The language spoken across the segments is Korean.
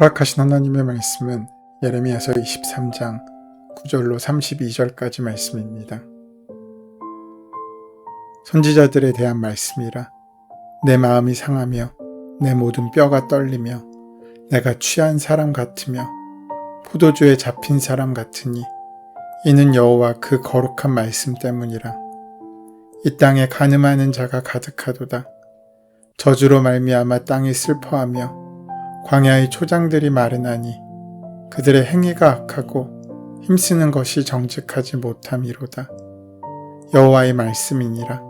허락하신 하나님의 말씀은 예레미야서 23장 9절로 32절까지 말씀입니다. 선지자들에 대한 말씀이라 내 마음이 상하며 내 모든 뼈가 떨리며 내가 취한 사람 같으며 포도주에 잡힌 사람 같으니 이는 여호와 그 거룩한 말씀 때문이라 이 땅에 가늠하는 자가 가득하도다 저주로 말미암아 땅이 슬퍼하며 광야의 초장들이 마르나니 그들의 행위가 악하고 힘쓰는 것이 정직하지 못함이로다. 여호와의 말씀이니라.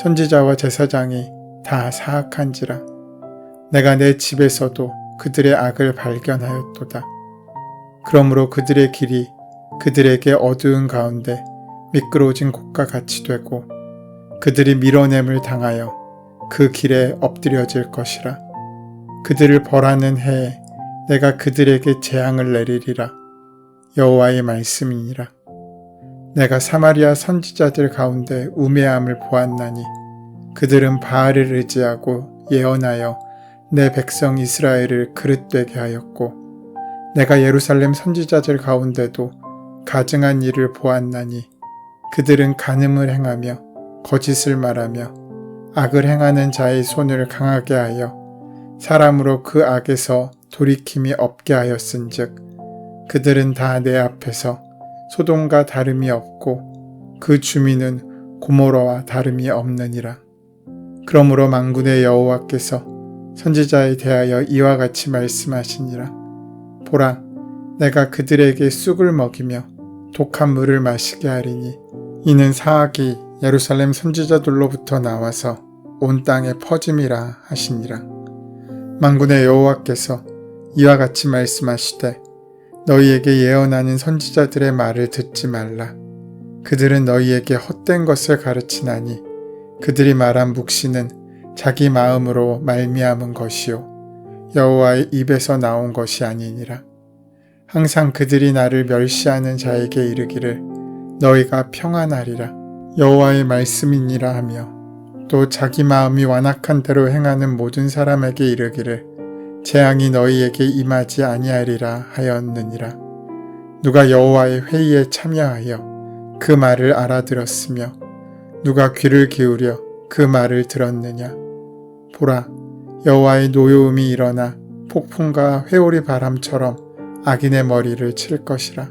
선지자와 제사장이 다 사악한지라. 내가 내 집에서도 그들의 악을 발견하였도다. 그러므로 그들의 길이 그들에게 어두운 가운데 미끄러진 곳과 같이 되고 그들이 밀어냄을 당하여 그 길에 엎드려질 것이라. 그들을 벌하는 해에 내가 그들에게 재앙을 내리리라. 여호와의 말씀이니라. 내가 사마리아 선지자들 가운데 우매함을 보았나니 그들은 바알을 의지하고 예언하여 내 백성 이스라엘을 그릇되게 하였고 내가 예루살렘 선지자들 가운데도 가증한 일을 보았나니 그들은 간음을 행하며 거짓을 말하며 악을 행하는 자의 손을 강하게 하여 사람으로 그 악에서 돌이킴이 없게 하였은즉 그들은 다 내 앞에서 소돔과 다름이 없고 그 주민은 고모로와 다름이 없느니라. 그러므로 망군의 여호와께서 선지자에 대하여 이와 같이 말씀하시니라. 보라, 내가 그들에게 쑥을 먹이며 독한 물을 마시게 하리니 이는 사악이 예루살렘 선지자들로부터 나와서 온 땅에 퍼짐이라 하시니라. 망군의 여호와께서 이와 같이 말씀하시되 너희에게 예언하는 선지자들의 말을 듣지 말라. 그들은 너희에게 헛된 것을 가르치나니 그들이 말한 묵시는 자기 마음으로 말미암은 것이요 여호와의 입에서 나온 것이 아니니라. 항상 그들이 나를 멸시하는 자에게 이르기를 너희가 평안하리라 여호와의 말씀이니라 하며 또 자기 마음이 완악한 대로 행하는 모든 사람에게 이르기를 재앙이 너희에게 임하지 아니하리라 하였느니라 누가 여호와의 회의에 참여하여 그 말을 알아들었으며 누가 귀를 기울여 그 말을 들었느냐 보라 여호와의 노여움이 일어나 폭풍과 회오리 바람처럼 악인의 머리를 칠 것이라.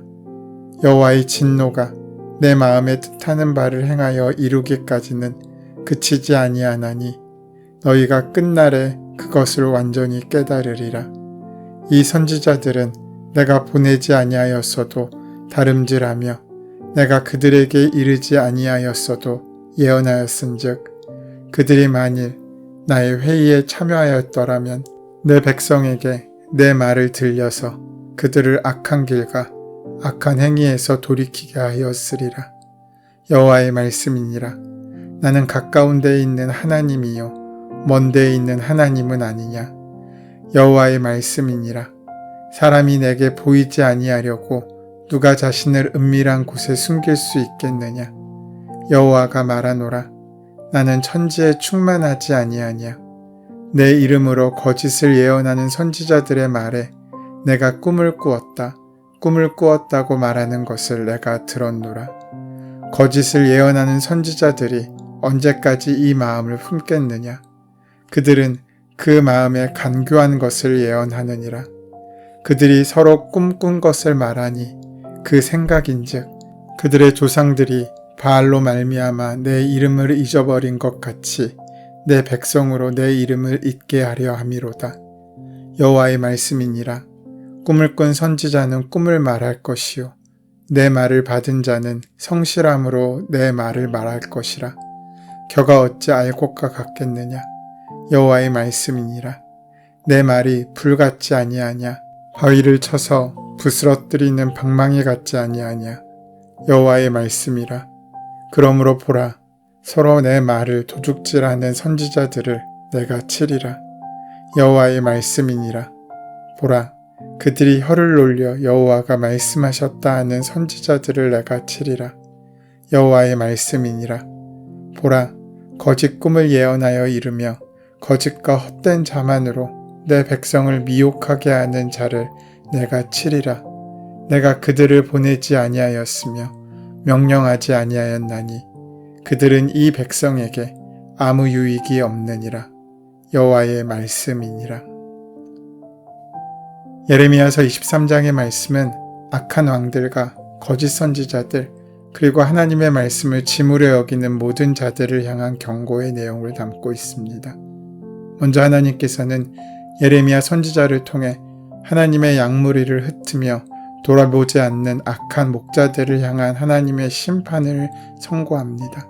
여호와의 진노가 내 마음에 뜻하는 바를 행하여 이루기까지는 그치지 아니하나니 너희가 끝날에 그것을 완전히 깨달으리라. 이 선지자들은 내가 보내지 아니하였어도 다름질하며 내가 그들에게 이르지 아니하였어도 예언하였은즉 그들이 만일 나의 회의에 참여하였더라면 내 백성에게 내 말을 들려서 그들을 악한 길과 악한 행위에서 돌이키게 하였으리라. 여호와의 말씀이니라. 나는 가까운 데에 있는 하나님이요 먼 데에 있는 하나님은 아니냐. 여호와의 말씀이니라. 사람이 내게 보이지 아니하려고 누가 자신을 은밀한 곳에 숨길 수 있겠느냐. 여호와가 말하노라. 나는 천지에 충만하지 아니하냐. 내 이름으로 거짓을 예언하는 선지자들의 말에 내가 꿈을 꾸었다. 꿈을 꾸었다고 말하는 것을 내가 들었노라. 거짓을 예언하는 선지자들이 언제까지 이 마음을 품겠느냐? 그들은 그 마음에 간교한 것을 예언하느니라. 그들이 서로 꿈꾼 것을 말하니 그 생각인즉 그들의 조상들이 바알로 말미암아 내 이름을 잊어버린 것 같이 내 백성으로 내 이름을 잊게 하려 함이로다. 여호와의 말씀이니라. 꿈을 꾼 선지자는 꿈을 말할 것이요. 내 말을 받은 자는 성실함으로 내 말을 말할 것이라. 겨가 어찌 알곡과 같겠느냐. 여호와의 말씀이니라. 내 말이 불같지 아니하냐. 바위를 쳐서 부스러뜨리는 방망이 같지 아니하냐. 여호와의 말씀이라. 그러므로 보라. 서로 내 말을 도둑질하는 선지자들을 내가 치리라. 여호와의 말씀이니라. 보라. 그들이 혀를 놀려 여호와가 말씀하셨다 하는 선지자들을 내가 치리라. 여호와의 말씀이니라. 보라, 거짓 꿈을 예언하여 이르며 거짓과 헛된 자만으로 내 백성을 미혹하게 하는 자를 내가 치리라. 내가 그들을 보내지 아니하였으며 명령하지 아니하였나니 그들은 이 백성에게 아무 유익이 없느니라. 여호와의 말씀이니라. 예레미야서 23장의 말씀은 악한 왕들과 거짓 선지자들 그리고 하나님의 말씀을 지물에 여기는 모든 자들을 향한 경고의 내용을 담고 있습니다. 먼저 하나님께서는 예레미야 선지자를 통해 하나님의 양무리를 흩으며 돌아보지 않는 악한 목자들을 향한 하나님의 심판을 선고합니다.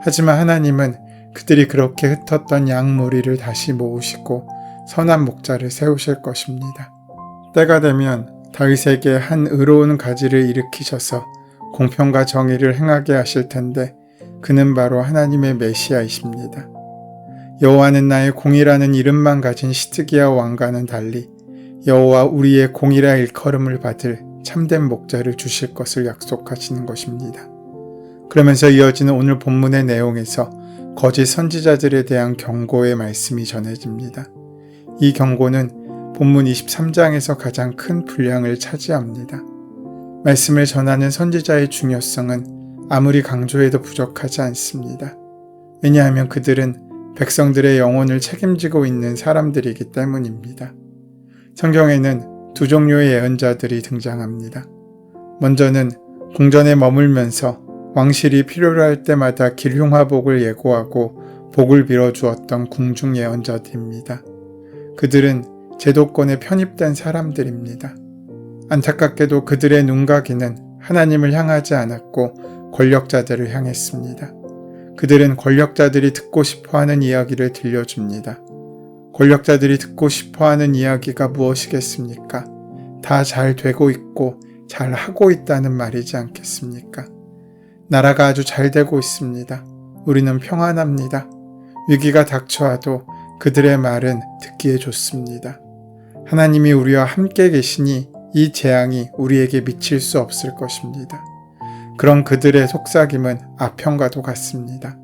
하지만 하나님은 그들이 그렇게 흩었던 양무리를 다시 모으시고 선한 목자를 세우실 것입니다. 때가 되면 다윗에게 한 의로운 가지를 일으키셔서 공평과 정의를 행하게 하실 텐데 그는 바로 하나님의 메시아이십니다. 여호와는 나의 공이라는 이름만 가진 시드기야 왕과는 달리 여호와 우리의 공이라 일컬음을 받을 참된 목자를 주실 것을 약속하시는 것입니다. 그러면서 이어지는 오늘 본문의 내용에서 거짓 선지자들에 대한 경고의 말씀이 전해집니다. 이 경고는 본문 23장에서 가장 큰 분량을 차지합니다. 말씀을 전하는 선지자의 중요성은 아무리 강조해도 부족하지 않습니다. 왜냐하면 그들은 백성들의 영혼을 책임지고 있는 사람들이기 때문입니다. 성경에는 두 종류의 예언자들이 등장합니다. 먼저는 궁전에 머물면서 왕실이 필요로 할 때마다 길흉화복을 예고하고 복을 빌어주었던 궁중 예언자들입니다. 그들은 제도권에 편입된 사람들입니다. 안타깝게도 그들의 눈가기는 하나님을 향하지 않았고 권력자들을 향했습니다. 그들은 권력자들이 듣고 싶어 하는 이야기를 들려줍니다. 권력자들이 듣고 싶어 하는 이야기가 무엇이겠습니까? 다 잘 되고 있고 잘 하고 있다는 말이지 않겠습니까? 나라가 아주 잘 되고 있습니다. 우리는 평안합니다. 위기가 닥쳐와도 그들의 말은 듣기에 좋습니다. 하나님이 우리와 함께 계시니 이 재앙이 우리에게 미칠 수 없을 것입니다. 그런 그들의 속삭임은 아편과도 같습니다.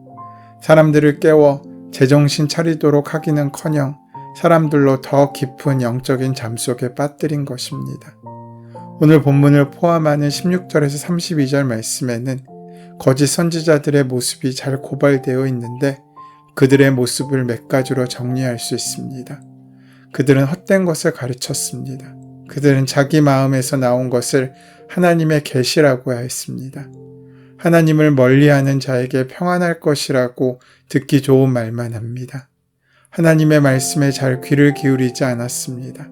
사람들을 깨워 제정신 차리도록 하기는 커녕 사람들로 더 깊은 영적인 잠 속에 빠뜨린 것입니다. 오늘 본문을 포함하는 16절에서 32절 말씀에는 거짓 선지자들의 모습이 잘 고발되어 있는데 그들의 모습을 몇 가지로 정리할 수 있습니다. 그들은 헛된 것을 가르쳤습니다. 그들은 자기 마음에서 나온 것을 하나님의 계시라고 하였습니다. 하나님을 멀리하는 자에게 평안할 것이라고 듣기 좋은 말만 합니다. 하나님의 말씀에 잘 귀를 기울이지 않았습니다.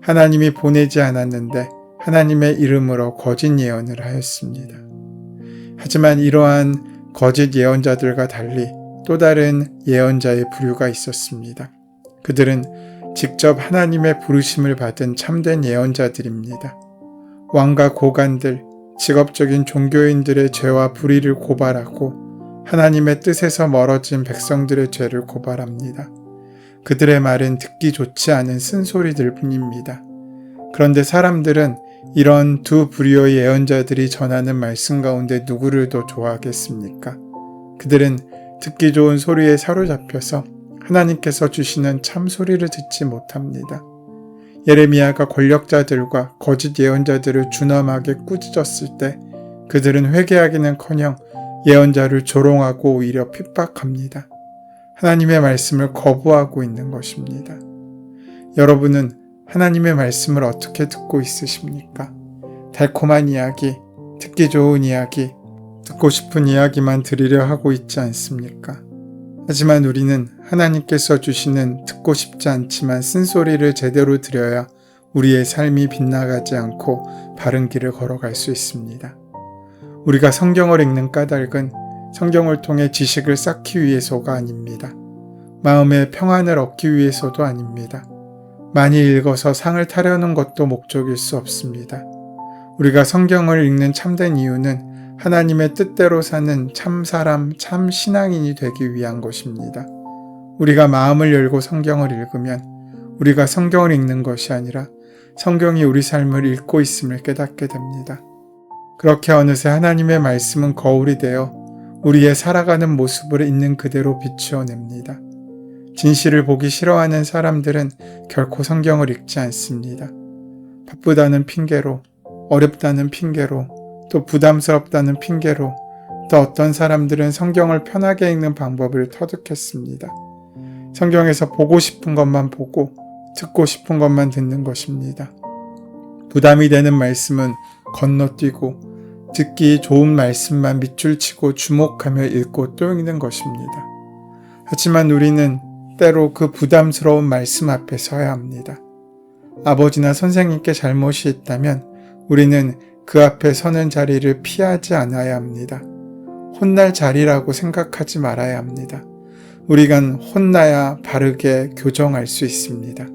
하나님이 보내지 않았는데 하나님의 이름으로 거짓 예언을 하였습니다. 하지만 이러한 거짓 예언자들과 달리 또 다른 예언자의 부류가 있었습니다. 그들은 직접 하나님의 부르심을 받은 참된 예언자들입니다. 왕과 고관들, 직업적인 종교인들의 죄와 불의를 고발하고 하나님의 뜻에서 멀어진 백성들의 죄를 고발합니다. 그들의 말은 듣기 좋지 않은 쓴소리들 뿐입니다. 그런데 사람들은 이런 두 부류의 예언자들이 전하는 말씀 가운데 누구를 더 좋아하겠습니까? 그들은 듣기 좋은 소리에 사로잡혀서 하나님께서 주시는 참 소리를 듣지 못합니다. 예레미야가 권력자들과 거짓 예언자들을 준엄하게 꾸짖었을 때 그들은 회개하기는커녕 예언자를 조롱하고 오히려 핍박합니다. 하나님의 말씀을 거부하고 있는 것입니다. 여러분은 하나님의 말씀을 어떻게 듣고 있으십니까? 달콤한 이야기, 듣기 좋은 이야기, 듣고 싶은 이야기만 들으려 하고 있지 않습니까? 하지만 우리는 하나님께서 주시는 듣고 싶지 않지만 쓴소리를 제대로 들여야 우리의 삶이 빗나가지 않고 바른 길을 걸어갈 수 있습니다. 우리가 성경을 읽는 까닭은 성경을 통해 지식을 쌓기 위해서가 아닙니다. 마음의 평안을 얻기 위해서도 아닙니다. 많이 읽어서 상을 타려는 것도 목적일 수 없습니다. 우리가 성경을 읽는 참된 이유는 하나님의 뜻대로 사는 참 사람, 참 신앙인이 되기 위한 것입니다. 우리가 마음을 열고 성경을 읽으면 우리가 성경을 읽는 것이 아니라 성경이 우리 삶을 읽고 있음을 깨닫게 됩니다. 그렇게 어느새 하나님의 말씀은 거울이 되어 우리의 살아가는 모습을 있는 그대로 비추어냅니다. 진실을 보기 싫어하는 사람들은 결코 성경을 읽지 않습니다. 바쁘다는 핑계로, 어렵다는 핑계로, 또 부담스럽다는 핑계로, 또 어떤 사람들은 성경을 편하게 읽는 방법을 터득했습니다. 성경에서 보고 싶은 것만 보고, 듣고 싶은 것만 듣는 것입니다. 부담이 되는 말씀은 건너뛰고, 듣기 좋은 말씀만 밑줄 치고 주목하며 읽고 또 읽는 것입니다. 하지만 우리는 때로 그 부담스러운 말씀 앞에 서야 합니다. 아버지나 선생님께 잘못이 있다면 우리는 그 앞에 서는 자리를 피하지 않아야 합니다. 혼날 자리라고 생각하지 말아야 합니다. 우리가 혼나야 바르게 교정할 수 있습니다.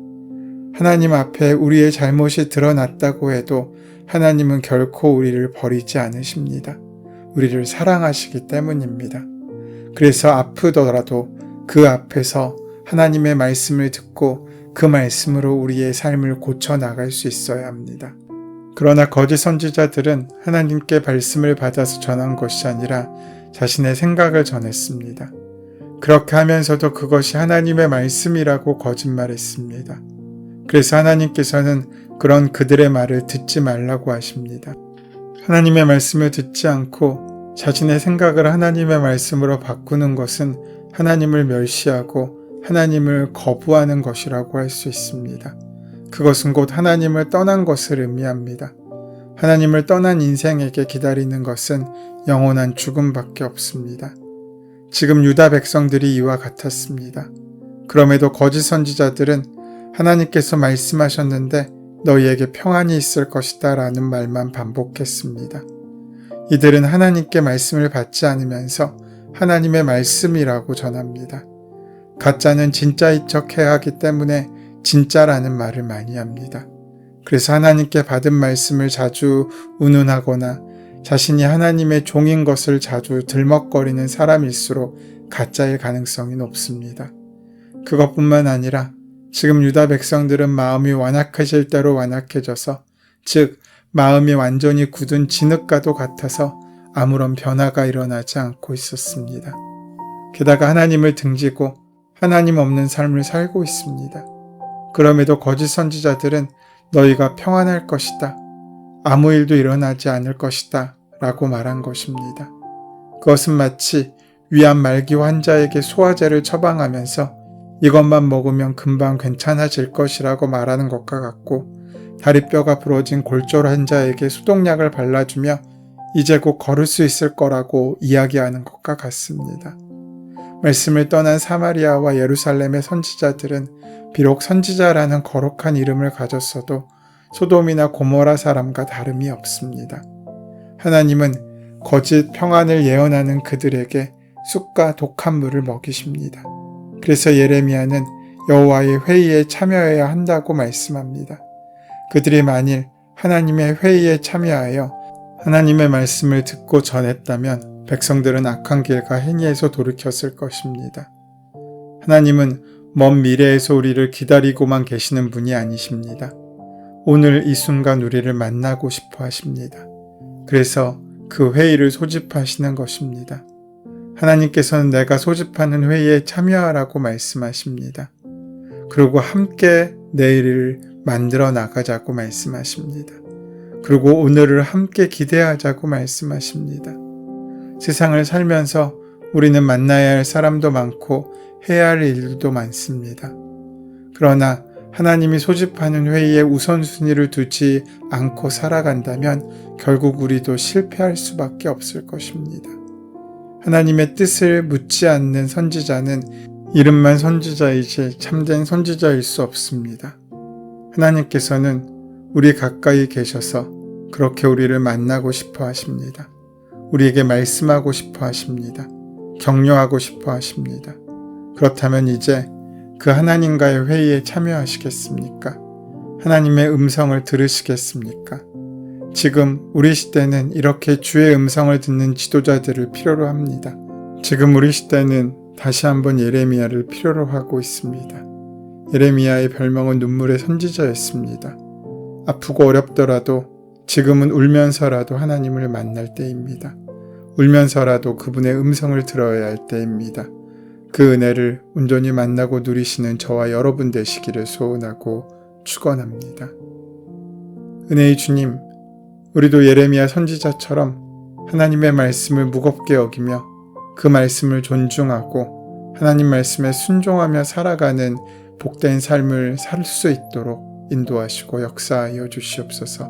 하나님 앞에 우리의 잘못이 드러났다고 해도 하나님은 결코 우리를 버리지 않으십니다. 우리를 사랑하시기 때문입니다. 그래서 아프더라도 그 앞에서 하나님의 말씀을 듣고 그 말씀으로 우리의 삶을 고쳐 나갈 수 있어야 합니다. 그러나 거짓 선지자들은 하나님께 말씀을 받아서 전한 것이 아니라 자신의 생각을 전했습니다. 그렇게 하면서도 그것이 하나님의 말씀이라고 거짓말했습니다. 그래서 하나님께서는 그런 그들의 말을 듣지 말라고 하십니다. 하나님의 말씀을 듣지 않고 자신의 생각을 하나님의 말씀으로 바꾸는 것은 하나님을 멸시하고 하나님을 거부하는 것이라고 할 수 있습니다. 그것은 곧 하나님을 떠난 것을 의미합니다. 하나님을 떠난 인생에게 기다리는 것은 영원한 죽음밖에 없습니다. 지금 유다 백성들이 이와 같았습니다. 그럼에도 거짓 선지자들은 하나님께서 말씀하셨는데 너희에게 평안이 있을 것이다 라는 말만 반복했습니다. 이들은 하나님께 말씀을 받지 않으면서 하나님의 말씀이라고 전합니다. 가짜는 진짜인 척 해야 하기 때문에 진짜라는 말을 많이 합니다. 그래서 하나님께 받은 말씀을 자주 운운하거나 자신이 하나님의 종인 것을 자주 들먹거리는 사람일수록 가짜일 가능성이 높습니다. 그것뿐만 아니라 지금 유다 백성들은 마음이 완악해질 대로 완악해져서 즉 마음이 완전히 굳은 진흙과도 같아서 아무런 변화가 일어나지 않고 있었습니다. 게다가 하나님을 등지고 하나님 없는 삶을 살고 있습니다. 그럼에도 거짓 선지자들은 너희가 평안할 것이다. 아무 일도 일어나지 않을 것이다. 라고 말한 것입니다. 그것은 마치 위암 말기 환자에게 소화제를 처방하면서 이것만 먹으면 금방 괜찮아질 것이라고 말하는 것과 같고 다리뼈가 부러진 골절 환자에게 수동약을 발라주며 이제 곧 걸을 수 있을 거라고 이야기하는 것과 같습니다. 말씀을 떠난 사마리아와 예루살렘의 선지자들은 비록 선지자라는 거룩한 이름을 가졌어도 소돔이나 고모라 사람과 다름이 없습니다. 하나님은 거짓 평안을 예언하는 그들에게 쑥과 독한 물을 먹이십니다. 그래서 예레미야는 여호와의 회의에 참여해야 한다고 말씀합니다. 그들이 만일 하나님의 회의에 참여하여 하나님의 말씀을 듣고 전했다면 백성들은 악한 길과 행위에서 돌이켰을 것입니다. 하나님은 먼 미래에서 우리를 기다리고만 계시는 분이 아니십니다. 오늘 이 순간 우리를 만나고 싶어 하십니다. 그래서 그 회의를 소집하시는 것입니다. 하나님께서는 내가 소집하는 회의에 참여하라고 말씀하십니다. 그리고 함께 내일을 만들어 나가자고 말씀하십니다. 그리고 오늘을 함께 기대하자고 말씀하십니다. 세상을 살면서 우리는 만나야 할 사람도 많고 해야 할 일도 많습니다. 그러나 하나님이 소집하는 회의에 우선순위를 두지 않고 살아간다면 결국 우리도 실패할 수밖에 없을 것입니다. 하나님의 뜻을 묻지 않는 선지자는 이름만 선지자이지 참된 선지자일 수 없습니다. 하나님께서는 우리 가까이 계셔서 그렇게 우리를 만나고 싶어 하십니다. 우리에게 말씀하고 싶어 하십니다. 격려하고 싶어 하십니다. 그렇다면 이제 그 하나님과의 회의에 참여하시겠습니까? 하나님의 음성을 들으시겠습니까? 지금 우리 시대는 이렇게 주의 음성을 듣는 지도자들을 필요로 합니다. 지금 우리 시대는 다시 한번 예레미야를 필요로 하고 있습니다. 예레미야의 별명은 눈물의 선지자였습니다. 아프고 어렵더라도 지금은 울면서라도 하나님을 만날 때입니다. 울면서라도 그분의 음성을 들어야 할 때입니다. 그 은혜를 온전히 만나고 누리시는 저와 여러분 되시기를 소원하고 축원합니다. 은혜의 주님, 우리도 예레미야 선지자처럼 하나님의 말씀을 무겁게 여기며 그 말씀을 존중하고 하나님 말씀에 순종하며 살아가는 복된 삶을 살 수 있도록 인도하시고 역사하여 주시옵소서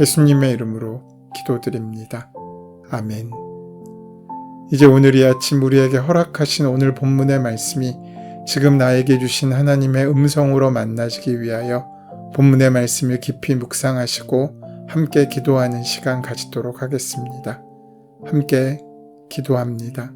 예수님의 이름으로 기도드립니다. 아멘. 이제 오늘 이 아침 우리에게 허락하신 오늘 본문의 말씀이 지금 나에게 주신 하나님의 음성으로 만나시기 위하여 본문의 말씀을 깊이 묵상하시고 함께 기도하는 시간 가지도록 하겠습니다. 함께 기도합니다.